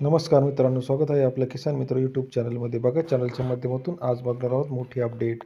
नमस्कार मित्रांनो स्वागत आहे आपल्या किसान मित्र यूट्यूब चॅनलमध्ये. बघा चॅनलच्या माध्यमातून आज बघणार आहोत मोठी अपडेट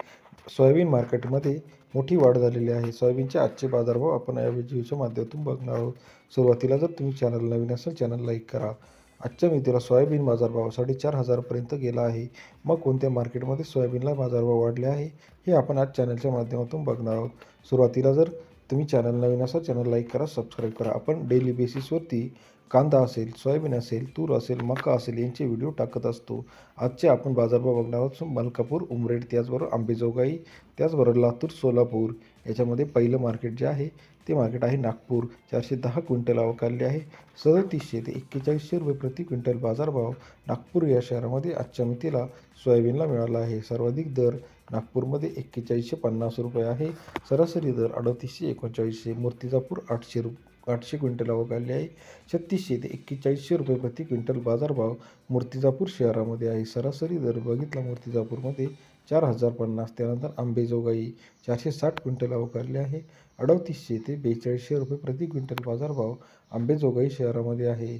सोयाबीन मार्केटमध्ये मोठी वाढ झालेली आहे. सोयाबीनचे आजचे बाजारभाव आपण या व्हिडिओच्या माध्यमातून बघणार आहोत. सुरुवातीला जर तुम्ही चॅनल नवीन असेल चॅनल लाईक करा. आजच्या मितीला सोयाबीन बाजारभाव साडेचार हजारपर्यंत गेला आहे. मग कोणत्या मार्केटमध्ये सोयाबीनला बाजारभाव वाढले आहे हे आपण आज चॅनलच्या माध्यमातून बघणार आहोत. सुरुवातीला जर तुम्ही चॅनल नवीन असा चॅनल लाईक करा सबस्क्राईब करा. आपण डेली बेसिसवरती कांदा असेल सोयाबीन असेल तूर असेल मका असेल यांचे व्हिडिओ टाकत असतो. आजचे आपण बाजारभाव बघणार आहोत. मलकापूर उमरेड त्याचबरोबर आंबेजोगाई त्याचबरोबर लातूर सोलापूर. याच्यामध्ये पहिलं मार्केट जे आहे ते मार्केट आहे नागपूर. चारशे दहा क्विंटल अवकालले आहे. सदतीसशे ते एक्केचाळीसशे रुपये प्रति क्विंटल बाजारभाव नागपूर या शहरामध्ये आजच्या मितीला सोयाबीनला मिळाला आहे. सर्वाधिक दर नागपूरमध्ये एक्केचाळीसशे पन्नास रुपये आहे. सरासरी दर अडतीसशे एकोणचाळीसशे. मूर्तिजापूर आठशे रुप आठशे क्विंटल अवकालले आहे. छत्तीसशे ते एक्केचाळीसशे रुपये प्रति क्विंटल बाजारभाव मूर्तिजापूर शहरामध्ये आहे. सरासरी दर बघितला मूर्तिजापूरमध्ये चार हजार पन्नास त्यानंतर आंबेजोगाई चारशे साठ क्विंटल अवकारले आहे. अडतीसशे ते बेचाळीसशे रुपये प्रति क्विंटल बाजारभाव आंबेजोगाई शहरामध्ये आहे.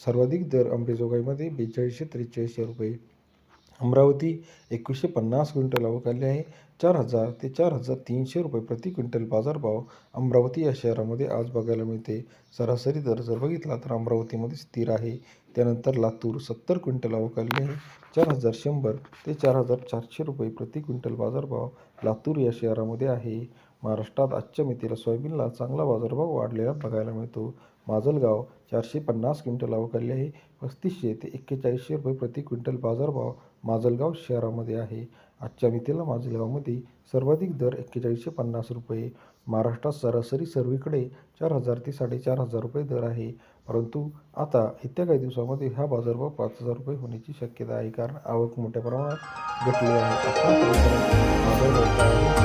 सर्वाधिक दर आंबेजोगाईमध्ये बेचाळीसशे त्रेचाळीसशे रुपये. अमरावती एकवीसशे पन्नास क्विंटल अवकालले आहे. चार हजार ते चार हजार तीनशे रुपये प्रति क्विंटल बाजारभाव अमरावती या शहरामध्ये आज बघायला मिळते. सरासरी दर जर बघितला तर अमरावतीमध्ये स्थिर आहे. त्यानंतर लातूर सत्तर क्विंटल अवकालले आहे. चार हजार शंभर ते चार हजार चारशे रुपये प्रति क्विंटल बाजारभाव लातूर या शहरामध्ये आहे. महाराष्ट्रात आजच्या मितीला सोयाबीनला चांगला बाजारभाव वाढलेला बघायला मिळतो. माजलगाव चारशे पन्नास क्विंटल अवकालले आहे. पस्तीसशे ते एक्केचाळीसशे रुपये प्रति क्विंटल बाजारभाव माजलगाव शहरामध्ये आहे. आजच्या मितीला माजलगावमध्ये सर्वाधिक दर एक्केचाळीसशे पन्नास रुपये. महाराष्ट्रात सरासरी सर्वीकडे चार हजार ते साडेचार हजार रुपये दर आहे. परंतु आता येत्या काही दिवसामध्ये हा बाजारभाव पाच हजार रुपये होण्याची शक्यता आहे. कारण आवक मोठ्या प्रमाणात घटली आहे. बाजारभाव